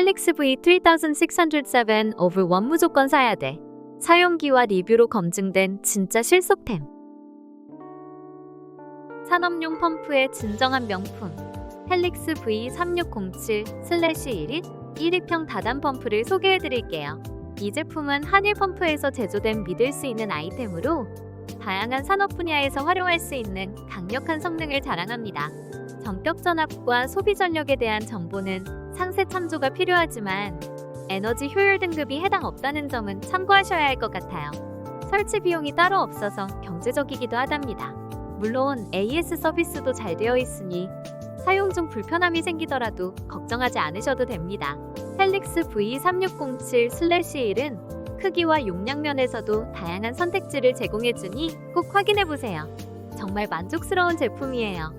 헬릭스 V3607 over 1 무조건 사야 돼. 사용기와 리뷰로 검증된 진짜 실속템. 산업용 펌프의 진정한 명품. 헬릭스 V3607/1릿 1리평 다단 펌프를 소개해 드릴게요. 이 제품은 한일 펌프에서 제조된 믿을 수 있는 아이템으로 다양한 산업 분야에서 활용할 수 있는 강력한 성능을 자랑합니다. 전격 전압과 소비 전력에 대한 정보는 상세 참조가 필요하지만 에너지 효율 등급이 해당 없다는 점은 참고하셔야 할 것 같아요. 설치 비용이 따로 없어서 경제적이기도 하답니다. 물론 AS 서비스도 잘 되어 있으니 사용 중 불편함이 생기더라도 걱정하지 않으셔도 됩니다. 헬릭스 V3607/1은 크기와 용량 면에서도 다양한 선택지를 제공해주니 꼭 확인해보세요. 정말 만족스러운 제품이에요.